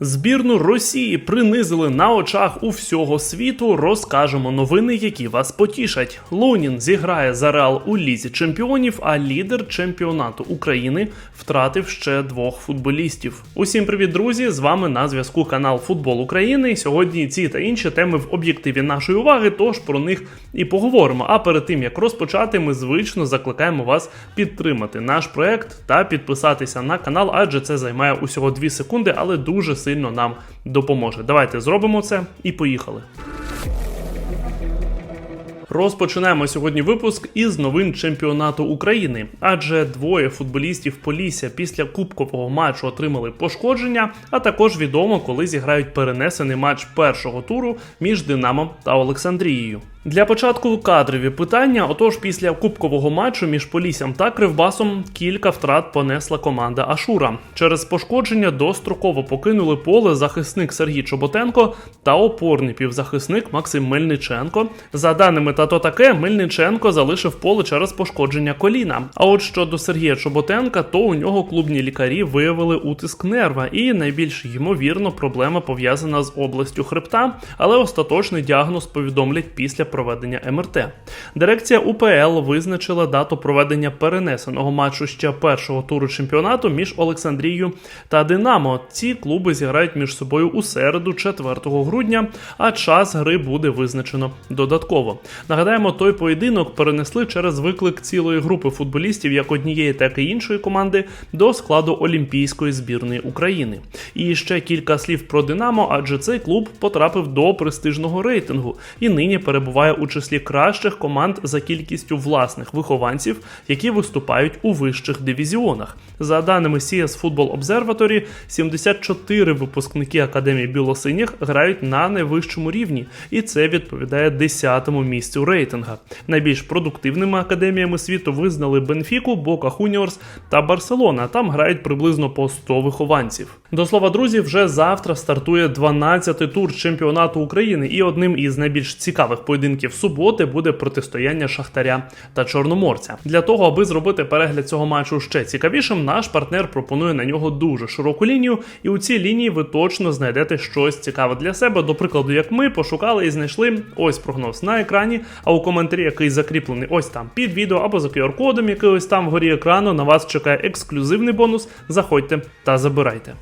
Збірну Росії принизили на очах у всього світу. Розкажемо новини, які вас потішать. Лунін зіграє за Реал у лізі чемпіонів, а лідер чемпіонату України втратив ще двох футболістів. Усім привіт, друзі! З вами на зв'язку канал Футбол України. Сьогодні ці та інші теми в об'єктиві нашої уваги, тож про них і поговоримо. А перед тим як розпочати, ми звично закликаємо вас підтримати наш проект та підписатися на канал, адже це займає усього 2 секунди, але дуже сильно нам допоможе. Давайте зробимо це і поїхали. Розпочинаємо сьогодні випуск із новин чемпіонату України, адже двоє футболістів Полісся після кубкового матчу отримали пошкодження, а також відомо, коли зіграють перенесений матч першого туру між Динамо та Олександрією. Для початку кадрові питання. Отож, після кубкового матчу між Поліссям та Кривбасом кілька втрат понесла команда Ашура. Через пошкодження достроково покинули поле захисник Сергій Чоботенко та опорний півзахисник Максим Мельниченко. За даними тато таке, Мельниченко залишив поле через пошкодження коліна. А от щодо Сергія Чоботенка, то у нього клубні лікарі виявили утиск нерва, і найбільш ймовірно проблема пов'язана з областю хребта, але остаточний діагноз повідомлять після проведення МРТ. Дирекція УПЛ визначила дату проведення перенесеного матчу ще першого туру чемпіонату між Олександрією та Динамо. Ці клуби зіграють між собою у середу, 4 грудня, а час гри буде визначено додатково. Нагадаємо, той поєдинок перенесли через виклик цілої групи футболістів, як однієї, так і іншої команди, до складу Олімпійської збірної України. І ще кілька слів про Динамо, адже цей клуб потрапив до престижного рейтингу і нині перебуває у числі кращих команд за кількістю власних вихованців, які виступають у вищих дивізіонах. За даними CS Football Observatory, 74 випускники академії білосиніх грають на найвищому рівні, і це відповідає 10-му місцю рейтинга. Найбільш продуктивними академіями світу визнали Бенфіку, Бока Хуніорс та Барселона. Там грають приблизно по 100 вихованців. До слова, друзі, вже завтра стартує 12-й тур чемпіонату України, і одним із найбільш цікавих поєдинків суботи буде протистояння Шахтаря та Чорноморця. Для того, аби зробити перегляд цього матчу ще цікавішим, наш партнер пропонує на нього дуже широку лінію, і у цій лінії ви точно знайдете щось цікаве для себе. До прикладу, як ми пошукали і знайшли ось прогноз на екрані, а у коментарі, який закріплений ось там під відео або за QR-кодом, який ось там вгорі екрану, на вас чекає ексклюзивний бонус. Заходьте та забирайте.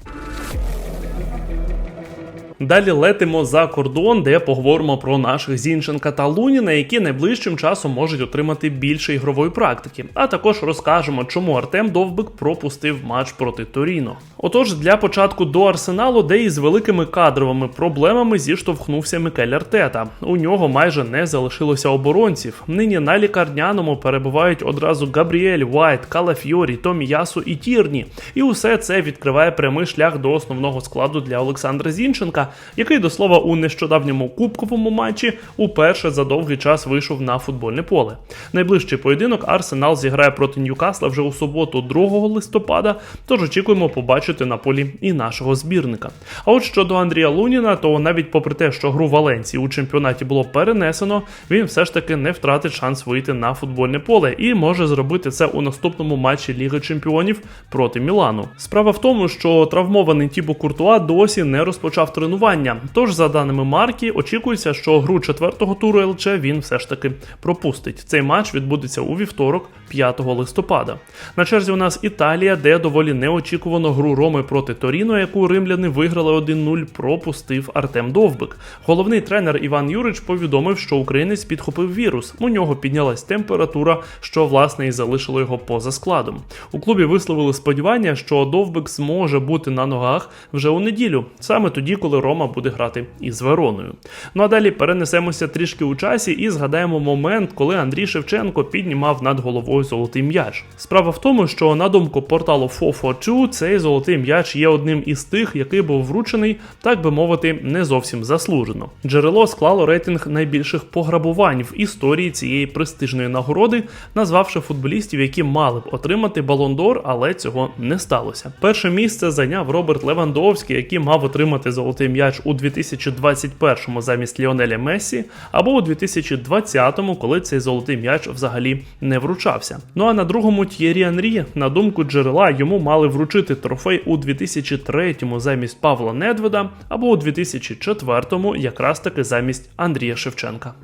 Далі летимо за кордон, де поговоримо про наших Зінченка та Луніна, які найближчим часом можуть отримати більше ігрової практики. А також розкажемо, чому Артем Довбик пропустив матч проти Торіно. Отож, для початку до арсеналу, де із великими кадровими проблемами зіштовхнувся Микель Артета. У нього майже не залишилося оборонців. Нині на лікарняному перебувають одразу Габріель, Вайт, Калафьорі, Томіясу і Тірні. І усе це відкриває прямий шлях до основного складу для Олександра Зінченка який до слова у нещодавньому кубковому матчі уперше за довгий час вийшов на футбольне поле. Найближчий поєдинок Арсенал зіграє проти Ньюкасла вже у суботу, 2 листопада. Тож очікуємо побачити на полі і нашого збірника. А от щодо Андрія Луніна, то навіть попри те, що гру Валенції у чемпіонаті було перенесено, він все ж таки не втратить шанс вийти на футбольне поле і може зробити це у наступному матчі Ліги Чемпіонів проти Мілану. Справа в тому, що травмований Тібо Куртуа досі не розпочав тренування тренування. Тож, за даними Маркі, очікується, що гру четвертого туру ЛЧ він все ж таки пропустить. Цей матч відбудеться у вівторок, 5 листопада. На черзі у нас Італія, де доволі неочікувано гру Роми проти Торіно, яку римляни виграли 1-0, пропустив Артем Довбик. Головний тренер Іван Юрич повідомив, що українець підхопив вірус. У нього піднялась температура, що власне і залишило його поза складом. У клубі висловили сподівання, що Довбик зможе бути на ногах вже у неділю, саме тоді, коли Рома буде грати із Вероною. Ну а далі перенесемося трішки у часі і згадаємо момент, коли Андрій Шевченко піднімав над головою золотий м'яч. Справа в тому, що на думку порталу FOFO2, цей золотий м'яч є одним із тих, який був вручений, так би мовити, не зовсім заслужено. Джерело склало рейтинг найбільших пограбувань в історії цієї престижної нагороди, назвавши футболістів, які мали б отримати Балондор, але цього не сталося. Перше місце зайняв Роберт Левандовський, який мав отримати золотий м'яч у 2021-му замість Ліонеля Месі, або у 2020-му, коли цей золотий м'яч взагалі не вручався. Ну а на другому Т'єрі Анрі, на думку джерела, йому мали вручити трофей у 2003-му замість Павла Недведа, або у 2004-му якраз таки замість Андрія Шевченка.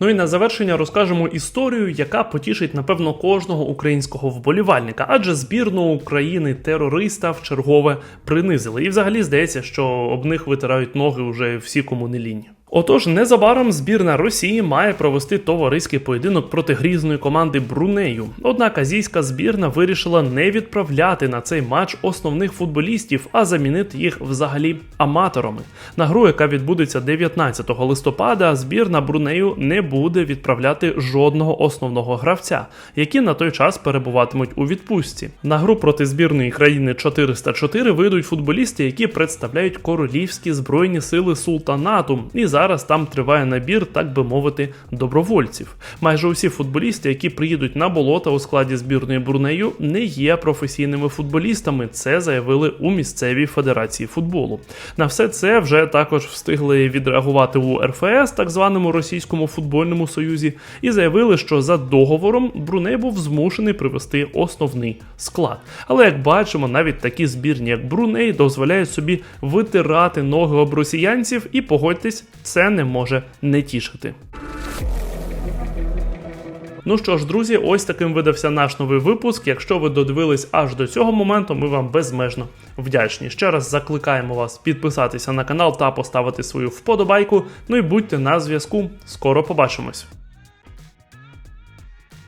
Ну і на завершення розкажемо історію, яка потішить напевно кожного українського вболівальника, адже збірну України терориста в чергове принизили. І взагалі здається, що об них витирають ноги вже всі кому не лінь. Отож, незабаром збірна Росії має провести товариський поєдинок проти грізної команди Брунею. Однак азійська збірна вирішила не відправляти на цей матч основних футболістів, а замінити їх взагалі аматорами. На гру, яка відбудеться 19 листопада, збірна Брунею не буде відправляти жодного основного гравця, які на той час перебуватимуть у відпустці. На гру проти збірної країни 404 вийдуть футболісти, які представляють королівські збройні сили султанату. І зараз там триває набір, так би мовити, добровольців. Майже усі футболісти, які приїдуть на болота у складі збірної Брунею, не є професійними футболістами. Це заявили у місцевій федерації футболу. На все це вже також встигли відреагувати у РФС, так званому російському футбольному союзі, і заявили, що за договором Бруней був змушений привести основний склад. Але як бачимо, навіть такі збірні, як Бруней, дозволяють собі витирати ноги об росіянців, і погодьтесь, це не може не тішити. Ну що ж, друзі, ось таким видався наш новий випуск. Якщо ви додивились аж до цього моменту, ми вам безмежно вдячні. Ще раз закликаємо вас підписатися на канал та поставити свою вподобайку. Ну і будьте на зв'язку. Скоро побачимось.